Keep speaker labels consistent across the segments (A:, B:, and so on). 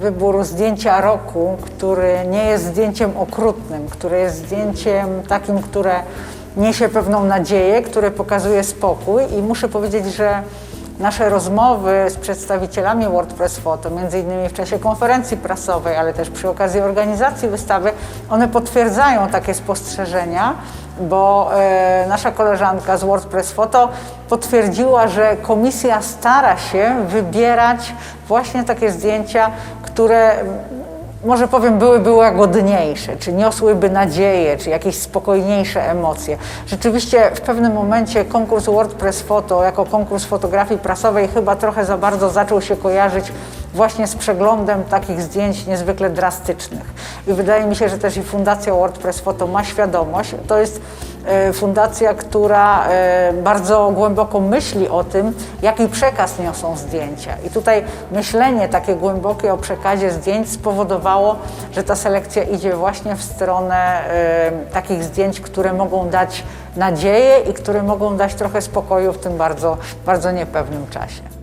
A: wybór zdjęcia roku, który nie jest zdjęciem okrutnym, które jest zdjęciem takim, które niesie pewną nadzieję, które pokazuje spokój. I muszę powiedzieć, że nasze rozmowy z przedstawicielami WordPress Photo, między innymi w czasie konferencji prasowej, ale też przy okazji organizacji wystawy, one potwierdzają takie spostrzeżenia, bo e, nasza koleżanka z WordPress Photo potwierdziła, że komisja stara się wybierać właśnie takie zdjęcia, które może powiem, byłyby łagodniejsze, czy niosłyby nadzieję, czy jakieś spokojniejsze emocje. Rzeczywiście w pewnym momencie konkurs WordPress Photo jako konkurs fotografii prasowej chyba trochę za bardzo zaczął się kojarzyć właśnie z przeglądem takich zdjęć niezwykle drastycznych. I wydaje mi się, że też i Fundacja WordPress Photo ma świadomość. To jest fundacja, która e, bardzo głęboko myśli o tym, jaki przekaz niosą zdjęcia. I tutaj myślenie takie głębokie o przekazie zdjęć spowodowało, że ta selekcja idzie właśnie w stronę e, takich zdjęć, które mogą dać nadzieję i które mogą dać trochę spokoju w tym bardzo, bardzo niepewnym czasie.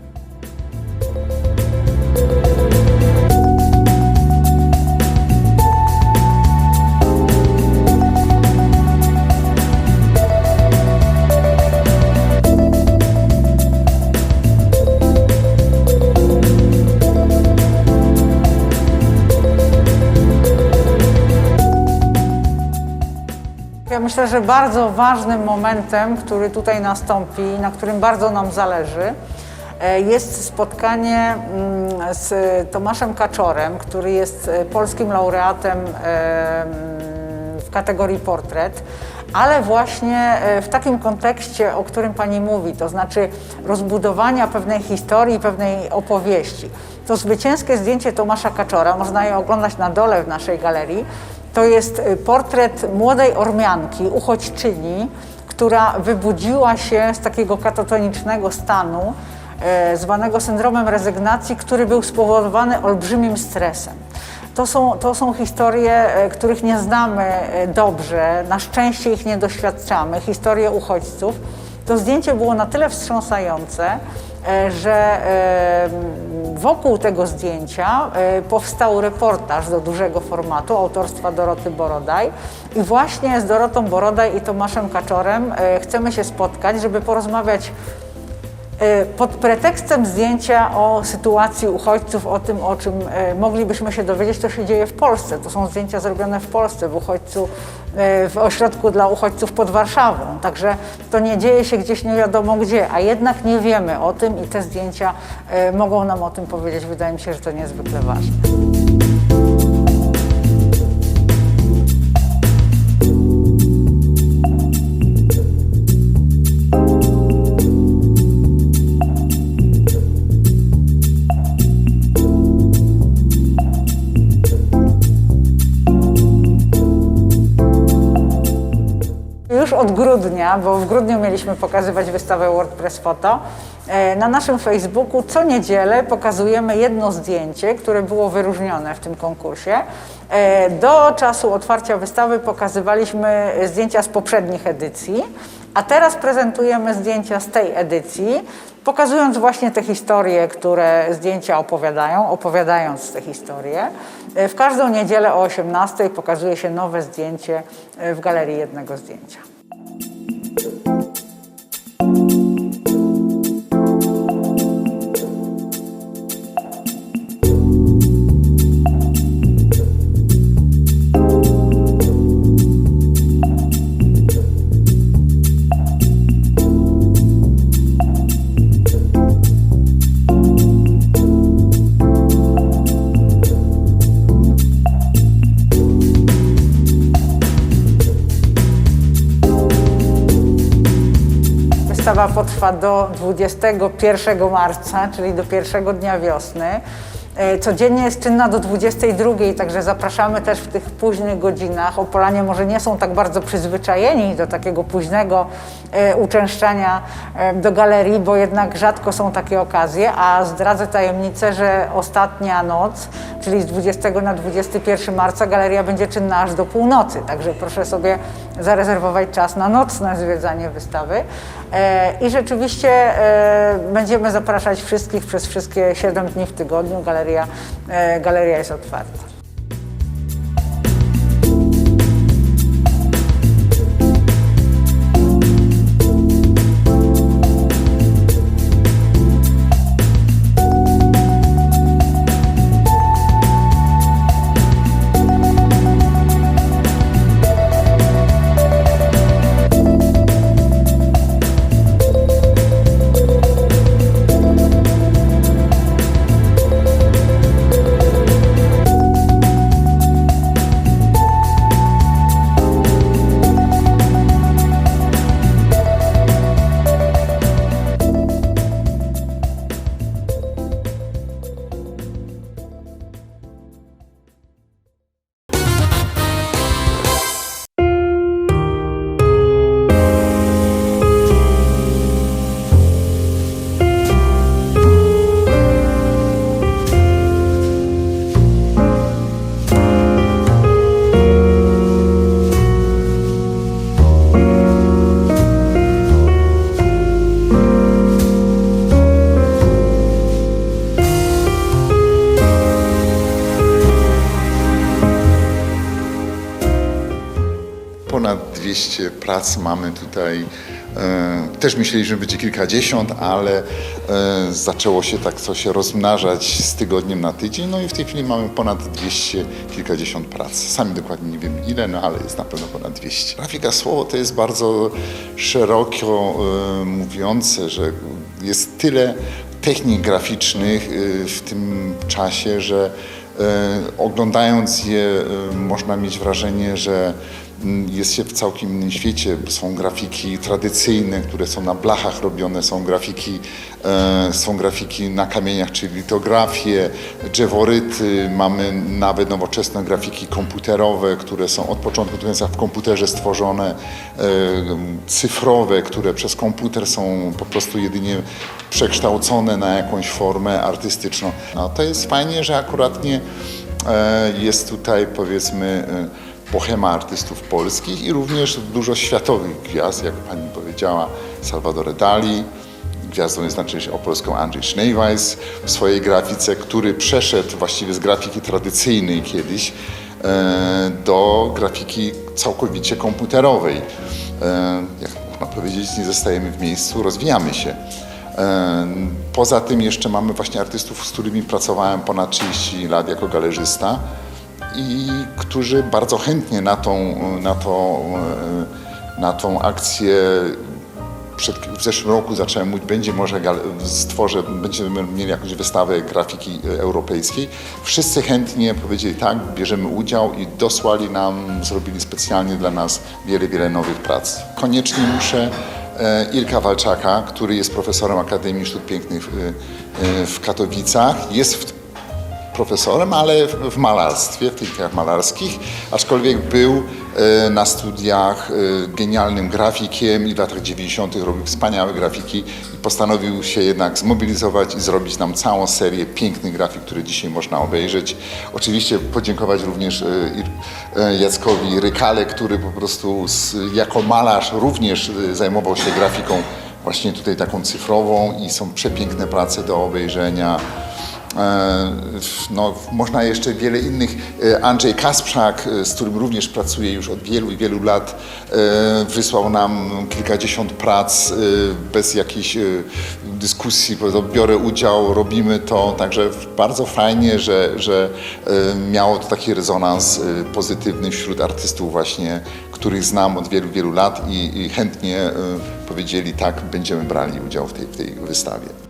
A: Myślę, że bardzo ważnym momentem, który tutaj nastąpi, na którym bardzo nam zależy, e, jest spotkanie mm, z Tomaszem Kaczorem, który jest e, polskim laureatem e, mm, w kategorii portret, ale właśnie w takim kontekście, o którym Pani mówi, to znaczy rozbudowania pewnej historii, pewnej opowieści. To zwycięskie zdjęcie Tomasza Kaczora, można je oglądać na dole w naszej galerii, to jest y, portret młodej Ormianki, uchodźczyni, która wybudziła się z takiego katatonicznego stanu, e, zwanego syndromem rezygnacji, który był spowodowany olbrzymim stresem. To są, to są historie, e, których nie znamy dobrze, na szczęście ich nie doświadczamy, historie uchodźców. To zdjęcie było na tyle wstrząsające, że e, wokół tego zdjęcia e, powstał reportaż do dużego formatu autorstwa Doroty Borodaj. I właśnie z Dorotą Borodaj i Tomaszem Kaczorem e, chcemy się spotkać, żeby porozmawiać E, pod pretekstem zdjęcia o sytuacji uchodźców, o tym, o czym e, moglibyśmy się dowiedzieć, to się dzieje w Polsce. To są zdjęcia zrobione w Polsce, w uchodźcu, e, w ośrodku dla uchodźców pod Warszawą. Także to nie dzieje się gdzieś nie wiadomo gdzie, a jednak nie wiemy o tym i te zdjęcia mogą nam o tym powiedzieć. Wydaje mi się, że to niezwykle ważne. Od grudnia, bo w grudniu mieliśmy pokazywać wystawę WordPress Photo, e, na naszym Facebooku co niedzielę pokazujemy jedno zdjęcie, które było wyróżnione w tym konkursie. E, Do czasu otwarcia wystawy pokazywaliśmy zdjęcia z poprzednich edycji, a teraz prezentujemy zdjęcia z tej edycji, pokazując właśnie te historie, które zdjęcia opowiadają, opowiadając te historie. E, W każdą niedzielę o 18 pokazuje się nowe zdjęcie w galerii jednego zdjęcia. thank you Wystawa potrwa do 21 marca, czyli do pierwszego dnia wiosny. E, Codziennie jest czynna do 22, także zapraszamy też w tych późnych godzinach. Opolanie może nie są tak bardzo przyzwyczajeni do takiego późnego e, uczęszczania e, do galerii, bo jednak rzadko są takie okazje, a zdradzę tajemnicę, że ostatnia noc, czyli z 20 na 21 marca galeria będzie czynna aż do północy, także proszę sobie zarezerwować czas na nocne zwiedzanie wystawy. I rzeczywiście będziemy zapraszać wszystkich przez wszystkie 7 dni w tygodniu. Galeria galeria, e, galeria jest otwarta.
B: 200 prac mamy tutaj. E, Też myśleliśmy, że będzie kilkadziesiąt, ale e, zaczęło się tak coś rozmnażać z tygodniem na tydzień. No i w tej chwili mamy ponad 200, kilkadziesiąt prac. Sami dokładnie nie wiem ile, no ale jest na pewno ponad 200. Grafika słowo to jest bardzo szeroko e, mówiące, że jest tyle technik graficznych w tym czasie, że Oglądając je e, można mieć wrażenie, że mm, jest się w całkiem innym świecie. Są grafiki tradycyjne, które są na blachach robione, są grafiki, e, są grafiki na kamieniach, czyli litografie, drzeworyty, mamy nawet nowoczesne grafiki komputerowe, które są od początku do końca w komputerze stworzone, e, cyfrowe, które przez komputer są po prostu jedynie przekształcone na jakąś formę artystyczną. No, to jest fajnie, że akurat nie e, jest tutaj powiedzmy e, bohema artystów polskich i również dużo światowych gwiazd, jak pani powiedziała, Salvador Dali, Gwiazdą jest znaczy opolską Andrzej Schneeweiss w swojej grafice, który przeszedł właściwie z grafiki tradycyjnej kiedyś e, do grafiki całkowicie komputerowej. E, Jak można powiedzieć, nie zostajemy w miejscu, rozwijamy się. E, Poza tym jeszcze mamy właśnie artystów, z którymi pracowałem ponad 30 lat jako galerzysta i którzy bardzo chętnie na tą, na tą, na tą akcję przed, w zeszłym roku zacząłem mówić, będzie może stworzę, będziemy mieli jakąś wystawę grafiki e, europejskiej. Wszyscy chętnie powiedzieli tak, bierzemy udział i dosłali nam, zrobili specjalnie dla nas wiele, wiele nowych prac. Koniecznie muszę e, Ilka Walczaka, który jest profesorem Akademii Sztuk Pięknych w, e, Katowicach, jest w, profesorem, ale w- malarstwie, w technikach malarskich, aczkolwiek był e, na studiach e, genialnym grafikiem i w latach 90. robił wspaniałe grafiki i postanowił się jednak zmobilizować i zrobić nam całą serię pięknych grafik, które dzisiaj można obejrzeć. Oczywiście podziękować również e, Jackowi Rykale, który po prostu jako malarz również zajmował się grafiką właśnie tutaj taką cyfrową i są przepiękne prace do obejrzenia. E, No, można jeszcze wiele innych. E, Andrzej Kasprzak, e, z którym również pracuję już od wielu i wielu lat, wysłał nam kilkadziesiąt prac bez jakiejś dyskusji. Biorę udział, robimy to. Także bardzo fajnie, że, że miało to taki rezonans pozytywny wśród artystów właśnie, których znam od wielu, wielu lat i, i chętnie powiedzieli tak, będziemy brali udział w tej, w tej wystawie.